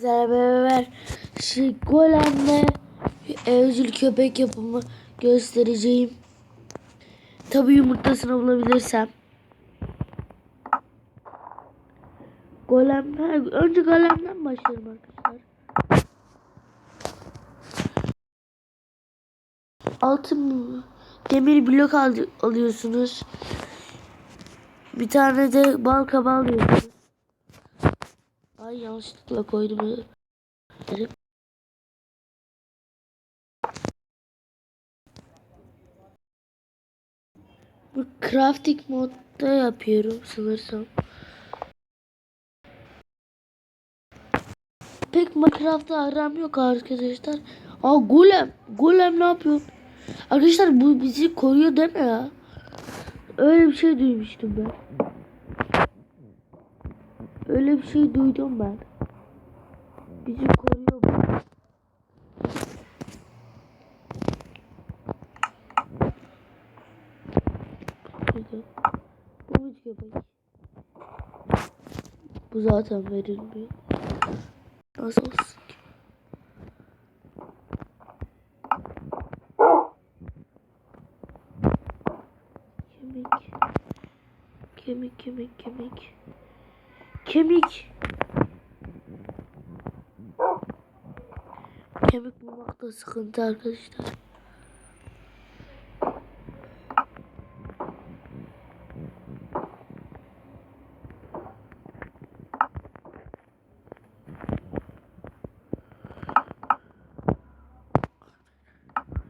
Sizlerle beraber golemle evcil köpek yapımı göstereceğim. Tabi yumurtasını bulabilirsem. Golem, önce golemden başlayalım arkadaşlar. Altın demir blok al, alıyorsunuz. Bir tane de bal kabağı alıyorsunuz. Yanlışlıkla koydum. Bu crafting modda yapıyorum sanırsam. Pek Minecraft'ta aram yok arkadaşlar. Aa golem. Golem ne yapıyor? Arkadaşlar bu bizi koruyor deme ya. Öyle bir şey duymuştum ben. Öyle bir şey duydum ben. Bizi koruyor bu. Bu mu köpek? Bu zaten verilmiyor. Nasıl olsun? Kemik. Kemik, kemik, kemik. Kemik. Kemik bulmak da sıkıntı arkadaşlar.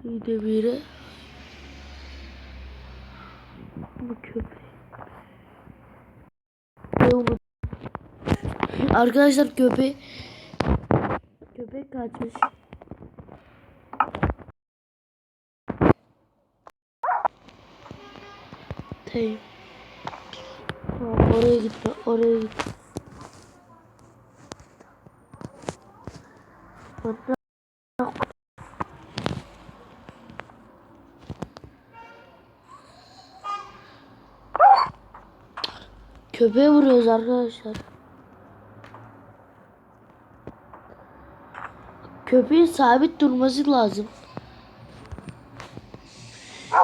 Bir de biri. Bu köpek. Ne umut- Arkadaşlar köpek köpek kaçmış. Tamam. Tamam, oraya gitme, oraya gitme. Köpeğe vuruyoruz arkadaşlar. Köpeğin sabit durması lazım.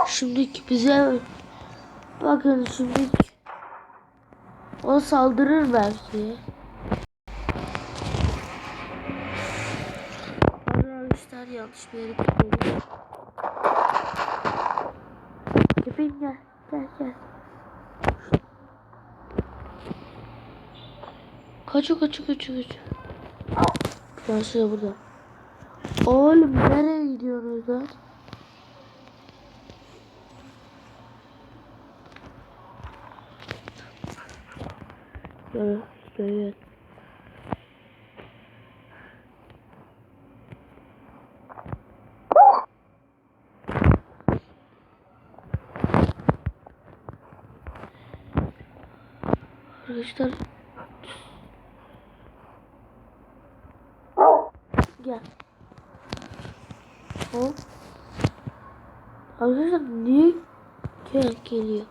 Şimdi bize bakın şimdi o saldırır belki. Arkadaşlar yanlış bir yere gidiyoruz. Köpeğim gel gel gel. Kaçıyor kaçıyor kaçıyor kaçıyor. Prenses de burada. Oğlum nereye gidiyorsunuz lan? Böyle böyle. Arkadaşlar Gel. Hop. Arkadaşlar niye gel geliyor?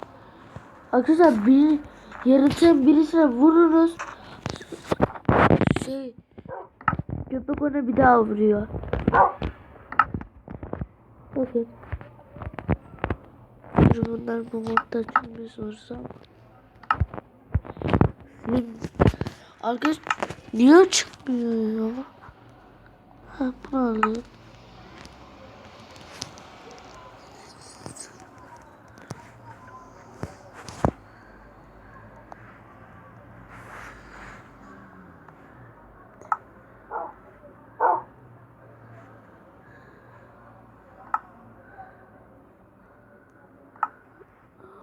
Arkadaşlar bir yaratıcı birisine vururuz. Şey köpek ona bir daha vuruyor. Bakın. Bunlar bu modda açılmıyor sorsam. Arkadaş niye çıkmıyor ya? Ha bunu alalım.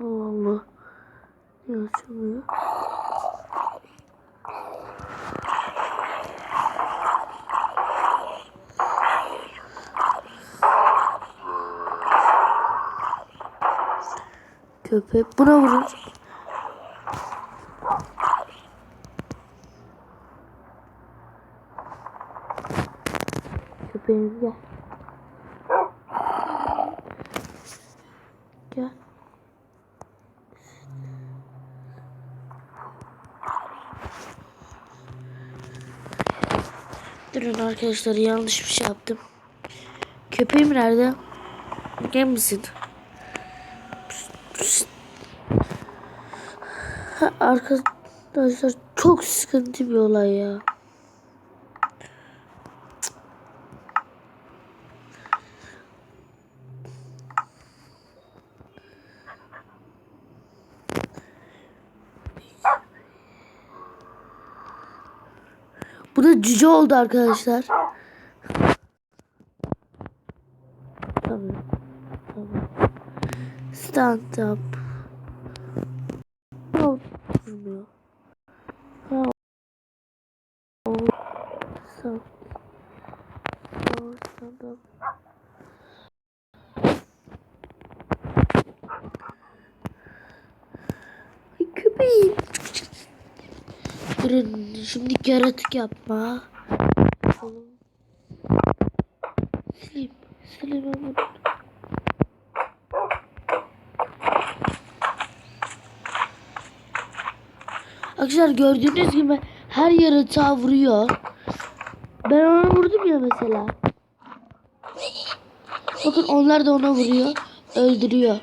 Allah Allah. Niye açılmıyor? Köpek buna vurun. Köpeğim gel. Gel. Durun arkadaşlar yanlış bir şey yaptım. Köpeğim nerede? Gel misin? Arkadaşlar çok sıkıntı bir olay ya. Bu da cüce oldu arkadaşlar. Stand up. Oh, durmuyor. Ha. Oh. Stand. Oh, stand up. Ay köpeğim. Durun şimdi yaratık yapma. Sileyim. Sileyim hemen. Arkadaşlar gördüğünüz gibi her yaratığa vuruyor. Ben ona vurdum ya mesela. Bakın onlar da ona vuruyor. Öldürüyor.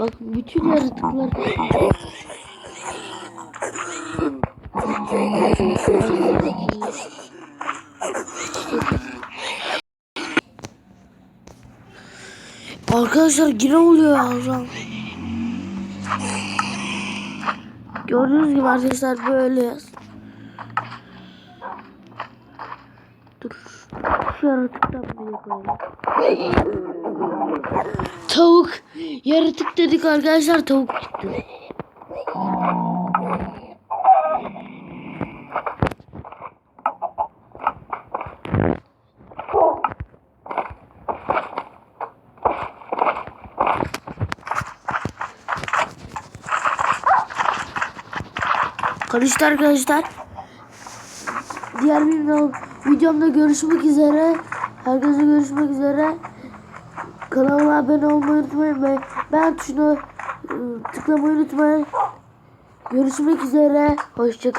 Bakın bütün yaratıklar Arkadaşlar yine oluyor an. Gördüğünüz gibi arkadaşlar böyle Dur. Şu yaratıktan bir koyalım. Tavuk. Yaratık dedik arkadaşlar tavuk çıktı. Karıştı arkadaşlar. Diğer bir video- videomda görüşmek üzere. Herkese görüşmek üzere. Kanalıma abone olmayı unutmayın ve ben tuşuna ıı, tıklamayı unutmayın. Görüşmek üzere. Hoşçakalın.